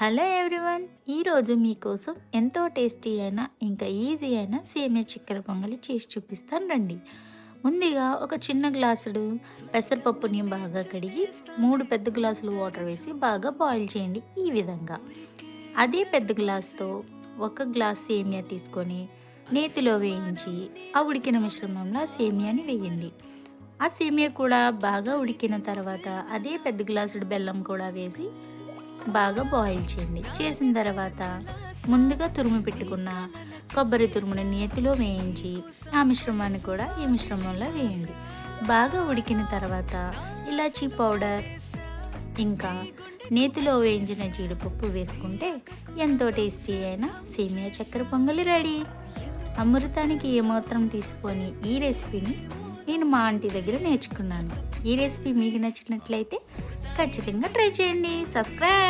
Hello everyone ఈరోజు మీకోసం ఎంతో టేస్టీ అయినా ఇంకా ఈజీ అయినా సేమియా చక్కెర పొంగలి చేసి చూపిస్తాను రండి. ముందుగా ఒక చిన్న గ్లాసుడు పెసరపప్పుని బాగా కడిగి మూడు పెద్ద గ్లాసులు వాటర్ వేసి బాగా బాయిల్ చేయండి ఈ విధంగా. అదే పెద్ద గ్లాస్తో ఒక గ్లాస్ సేమియా తీసుకొని నేతిలో వేయించి ఆ ఉడికిన మిశ్రమంలో ఆ సేమియాని వేయండి. ఆ సేమియా కూడా బాగా ఉడికిన తర్వాత అదే పెద్ద గ్లాసుడు బెల్లం కూడా వేసి బాగా బాయిల్ చేయండి. చేసిన తర్వాత ముందుగా తురుము పెట్టుకున్న కొబ్బరి తురుముని నేతిలో వేయించి ఆ మిశ్రమాన్ని కూడా ఈ మిశ్రమంలో వేయండి. బాగా ఉడికిన తర్వాత ఇలాచీ పౌడర్ ఇంకా నేతిలో వేయించిన జీడిపప్పు వేసుకుంటే ఎంతో టేస్టీ అయిన సేమియా చక్కెర పొంగలి రెడీ. అమృతానికి ఏమాత్రం తీసుకొని ఈ రెసిపీని నేను మా ఆంటీ దగ్గర నేర్చుకున్నాను. ఈ రెసిపీ మీకు నచ్చినట్లయితే ఖచ్చితంగా ట్రై చేయండి. సబ్స్క్రైబ్.